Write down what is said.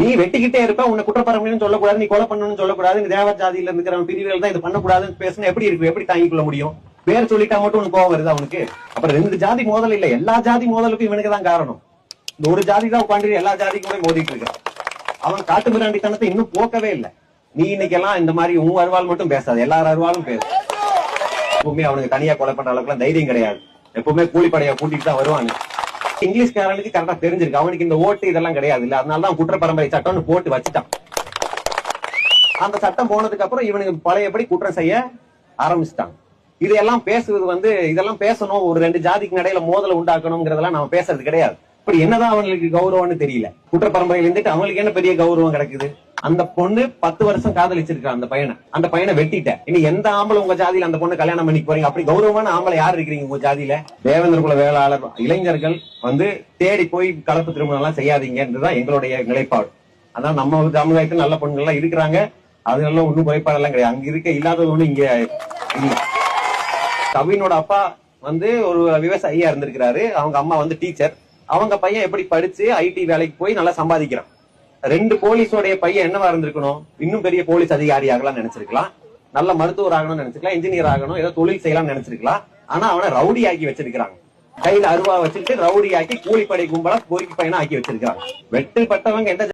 நீ வெட்டிக்கிட்டே இருப்ப உன்னை குற்றப்பறவைன்னு சொல்லக்கூடாது நீ கொலை பண்ணணும்னு சொல்லக்கூடாது இந்த தேவர் ஜாதியில இருக்கிற பிரிவுகள் தான் இது பண்ணக்கூடாதுன்னு பேசினா எப்படி இருக்கு? எப்படி தாங்கிக் கொள்ள முடியும்? பேர் சொல்லிட்டா மட்டும் உனக்கு கோவம் வருது அவனுக்கு அப்புறம் ரெண்டு ஜாதி மோதல் இல்ல. எல்லா ஜாதி மோதலுக்கும் இவனுக்கு தான் காரணம். இந்த ஒரு ஜாதி தான் உட்காந்து எல்லா ஜாதிக்கும் போய் மோதிட்டு இருக்கான். அவன் காட்டு மிராண்டித்தனத்தை இன்னும் போக்கவே இல்லை. நீ இன்னைக்கு எல்லாம் இந்த மாதிரி உன் அருவாள் மட்டும் பேசாது. எல்லார அருவாலும் பேசு. எப்பவுமே அவனுக்கு தனியா கொலை பண்ற அளவுக்கு எல்லாம் தைரியம் கிடையாது. எப்பவுமே கூலிப்படையை கூட்டிட்டு தான் வருவாங்க. இங்கிலீஷ்காரனுக்கு கரெக்டா தெரிஞ்சிருக்கு. அவனுக்கு இந்த ஓட்டு இதெல்லாம் கிடையாது இல்ல. அதனால தான் குற்றப்பரம்பரை சட்டம்னு போட்டு வச்சுட்டான். அந்த சட்டம் போனதுக்கு அப்புறம் இவனுக்கு பழையபடி குற்றம் செய்ய ஆரம்பிச்சிட்டாங்க இதெல்லாம் பேசுவது வந்து இதெல்லாம் பேசணும். ஒரு ரெண்டு ஜாதிக்கு நடையில மோதலை உண்டாக்கணுங்கிறதெல்லாம் நம்ம பேசுறது கிடையாது. இப்படி என்னதான் அவங்களுக்கு கௌரவம்னு தெரியல. குற்ற பரம்பரையில இருந்துட்டு அவங்களுக்கு என்ன பெரிய கௌரவம் கிடைக்குது? அந்த பொண்ணு பத்து வருஷம் காதலிச்சிருக்கா அந்த பையனை. அந்த பையனை வெட்டிட்ட இனி எந்த ஆம்பளை உங்க ஜாதியில அந்த பொண்ணு கல்யாணம் பண்ணி போறீங்க? அப்படி கௌரவமான ஆம்பளை யார் இருக்கிறீங்க உங்க ஜாதியில? தேவேந்திர குல வேளாளர் இளைஞர்கள் வந்து தேடி போய் கலப்பு திருமணம் எல்லாம் செய்யாதீங்கன்றதுதான் எங்களுடைய நிலைப்பாடு. அதான் நம்ம சமுதாயத்தில் நல்ல பொண்ணுகள் எல்லாம் இருக்கிறாங்க அதனால ஒண்ணும் குறைபாடெல்லாம் கிடையாது. அங்க இருக்க இல்லாதது ஒண்ணு இங்க இல்ல. கவினோட அப்பா வந்து ஒரு விவசாயியா இருந்திருக்கிறாரு. அவங்க அம்மா வந்து டீச்சர். அவங்க பையன் எப்படி படிச்சு ஐடி வேலைக்கு போய் நல்லா சம்பாதிக்கிறான். ரெண்டு போலீஸோடைய பையன் என்னவா இருந்திருக்கணும்? இன்னும் பெரிய போலீஸ் அதிகாரி ஆகலாம் நினைச்சிருக்கலாம். நல்ல மருத்துவர் ஆகணும்னு நினைச்சிருக்கலாம். இன்ஜினியர் ஆகணும். ஏதோ தொழில் செய்யலாம்னு நினைச்சிருக்கலாம். ஆனா அவனை ரவுடி ஆக்கி வச்சிருக்காங்க கையில அருவா வச்சுட்டு ரவுடி ஆக்கி கூலிப்படை கும்பலா கோரிக்கை பையனா ஆக்கி வச்சிருக்காங்க வெட்டுப்பட்டவங்க எந்த